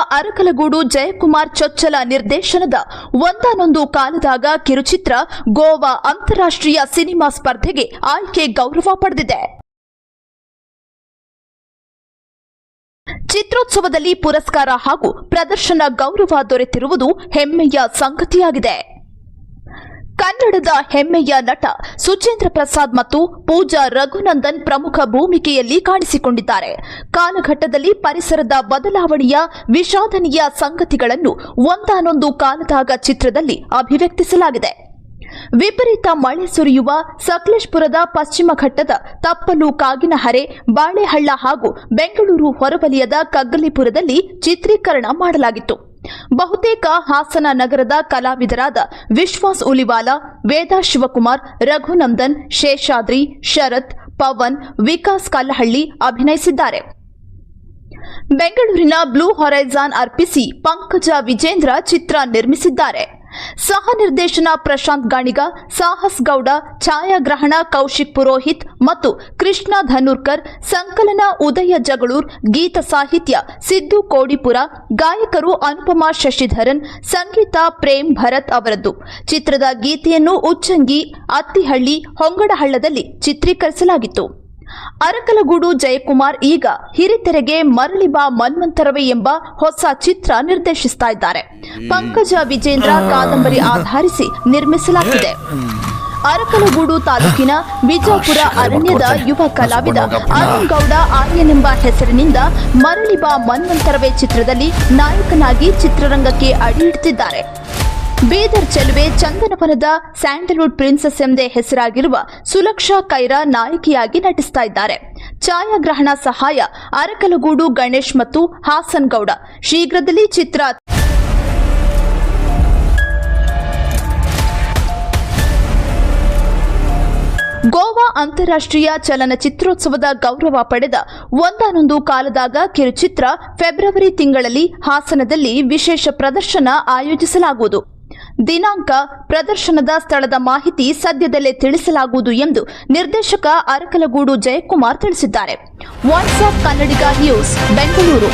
ಅರಕಲಗೂಡು ಜಯಕುಮಾರ್ ಚೊಚ್ಚಲ ನಿರ್ದೇಶನದ ಒಂದಾನೊಂದು ಕಾಲದಾಗ ಕಿರುಚಿತ್ರ ಗೋವಾ ಅಂತಾರಾಷ್ಟ್ರೀಯ ಸಿನಿಮಾ ಸ್ಪರ್ಧೆಗೆ ಆಯ್ಕೆ ಗೌರವ ಪಡೆದಿದೆ. ಚಿತ್ರೋತ್ಸವದಲ್ಲಿ ಪುರಸ್ಕಾರ ಹಾಗೂ ಪ್ರದರ್ಶನ ಗೌರವ ದೊರೆತಿರುವುದು ಹೆಮ್ಮೆಯ ಸಂಗತಿಯಾಗಿದೆ. ಕನ್ನಡದ ಹೆಮ್ಮೆಯ ನಟ ಸುಚೇಂದ್ರ ಪ್ರಸಾದ್ ಮತ್ತು ಪೂಜಾ ರಘುನಂದನ್ ಪ್ರಮುಖ ಭೂಮಿಕೆಯಲ್ಲಿ ಕಾಣಿಸಿಕೊಂಡಿದ್ದಾರೆ. ಕಾಲಘಟ್ಟದಲ್ಲಿ ಪರಿಸರದ ಬದಲಾವಣೆಯ ವಿಷಾದನೀಯ ಸಂಗತಿಗಳನ್ನು ಒಂದಾನೊಂದು ಕಾಲದಾಗ ಚಿತ್ರದಲ್ಲಿ ಅಭಿವ್ಯಕ್ತಿಸಲಾಗಿದೆ. ವಿಪರೀತ ಮಳೆ ಸುರಿಯುವ ಸಕಲೇಶ್ಪುರದ ಪಶ್ಚಿಮ ಘಟ್ಟದ ತಪ್ಪಲು ಕಾಗಿನಹರೆ, ಬಾಳೆಹಳ್ಳ ಹಾಗೂ ಬೆಂಗಳೂರು ಹೊರವಲಯದ ಕಗ್ಗಲಿಪುರದಲ್ಲಿ ಚಿತ್ರೀಕರಣ ಮಾಡಲಾಗಿತ್ತು. ಬಹುತೇಕ ಹಾಸನ ನಗರದ ಕಲಾವಿದರಾದ ವಿಶ್ವಾಸ್ ಉಲಿವಾಲ, ವೇದಾ ಶಿವಕುಮಾರ್, ರಘುನಂದನ್, ಶೇಷಾದ್ರಿ, ಶರತ್, ಪವನ್, ವಿಕಾಸ್ ಕಲ್ಲಹಳ್ಳಿ ಅಭಿನಯಿಸಿದ್ದಾರೆ. ಬೆಂಗಳೂರಿನ ಬ್ಲೂ ಹೊರೈಜಾನ್ ಅರ್ಪಿಸಿ ಪಂಕಜ ವಿಜೇಂದ್ರ ಚಿತ್ರ ನಿರ್ಮಿಸಿದ್ದಾರೆ. ಸಹ ನಿರ್ದೇಶನ ಪ್ರಶಾಂತ್ ಗಾಣಿಗ, ಸಾಹಸ್ ಗೌಡ, ಛಾಯಾಗ್ರಹಣ ಕೌಶಿಕ್ ಪುರೋಹಿತ್ ಮತ್ತು ಕೃಷ್ಣ ಧನೂರ್ಕರ್, ಸಂಕಲನ ಉದಯ ಜಗಳೂರ್, ಗೀತ ಸಾಹಿತ್ಯ, ಸಿದ್ದು ಕೋಡಿಪುರ, ಗಾಯಕರು ಅನುಪಮಾ ಶಶಿಧರನ್, ಸಂಗೀತ ಪ್ರೇಮ್ ಭರತ್ ಅವರದ್ದು. ಚಿತ್ರದ ಗೀತೆಯನ್ನು ಉಚ್ಚಂಗಿ, ಅತ್ತಿಹಳ್ಳಿ, ಹೊಂಗಡಹಳ್ಳದಲ್ಲಿ ಚಿತ್ರೀಕರಿಸಲಾಗಿತ್ತು. ಅರಕಲಗೂಡು ಜಯಕುಮಾರ್ ಈಗ ಹಿರಿತೆರೆಗೆ ಮರಳಿ ಬಾ ಮನ್ವಂತರವೇ ಎಂಬ ಹೊಸ ಚಿತ್ರ ನಿರ್ದೇಶಿಸ್ತಾ ಇದ್ದಾರೆ. ಪಂಕಜ ವಿಜೇಂದ್ರ ಕಾದಂಬರಿ ಆಧರಿಸಿ ನಿರ್ಮಿಸಲಾಗಿದೆ. ಅರಕಲಗೂಡು ತಾಲೂಕಿನ ಬಿಜಾಪುರ ಅರಣ್ಯದ ಯುವ ಕಲಾವಿದ ಅರುಣ್ ಗೌಡ ಆರ್ಯನೆಂಬ ಹೆಸರಿನಿಂದ ಮರಳಿ ಬಾ ಮನ್ವಂತರವೇ ಚಿತ್ರದಲ್ಲಿ ನಾಯಕನಾಗಿ ಚಿತ್ರರಂಗಕ್ಕೆ ಅಡಿಯಿಡ್ತಿದ್ದಾರೆ ಬೀದರ್ ಚೆಲುವೆ ಚಂದನವನದ ಸ್ಯಾಂಡಲ್ವುಡ್ ಪ್ರಿನ್ಸಸ್ ಎಂದೇ ಹೆಸರಾಗಿರುವ ಸುಲಕ್ಷಾ ಕೈರಾ ನಾಯಕಿಯಾಗಿ ನಟಿಸ್ತಾ ಇದ್ದಾರೆ. ಛಾಯಾಗ್ರಹಣ ಸಹಾಯ ಅರಕಲಗೂಡು ಗಣೇಶ್ ಮತ್ತು ಹಾಸನ್ ಗೌಡ. ಶೀಘ್ರದಲ್ಲಿ ಚಿತ್ರ ಗೋವಾ ಅಂತಾರಾಷ್ಟ್ರೀಯ ಚಲನಚಿತ್ರೋತ್ಸವದ ಗೌರವ ಪಡೆದ ಒಂದಾನೊಂದು ಕಾಲದಾಗ ಕಿರುಚಿತ್ರ ಫೆಬ್ರವರಿ ತಿಂಗಳಲ್ಲಿ ಹಾಸನದಲ್ಲಿ ವಿಶೇಷ ಪ್ರದರ್ಶನ ಆಯೋಜಿಸಲಾಗುವುದು. ದಿನಾಂಕ ಪ್ರದರ್ಶನದ ಸ್ಥಳದ ಮಾಹಿತಿ ಸದ್ಯದಲ್ಲೇ ತಿಳಿಸಲಾಗುವುದು ಎಂದು ನಿರ್ದೇಶಕ ಅರಕಲಗೂಡು ಜಯಕುಮಾರ್ ತಿಳಿಸಿದ್ದಾರೆ. WhatsApp Kannadiga news, Bengaluru.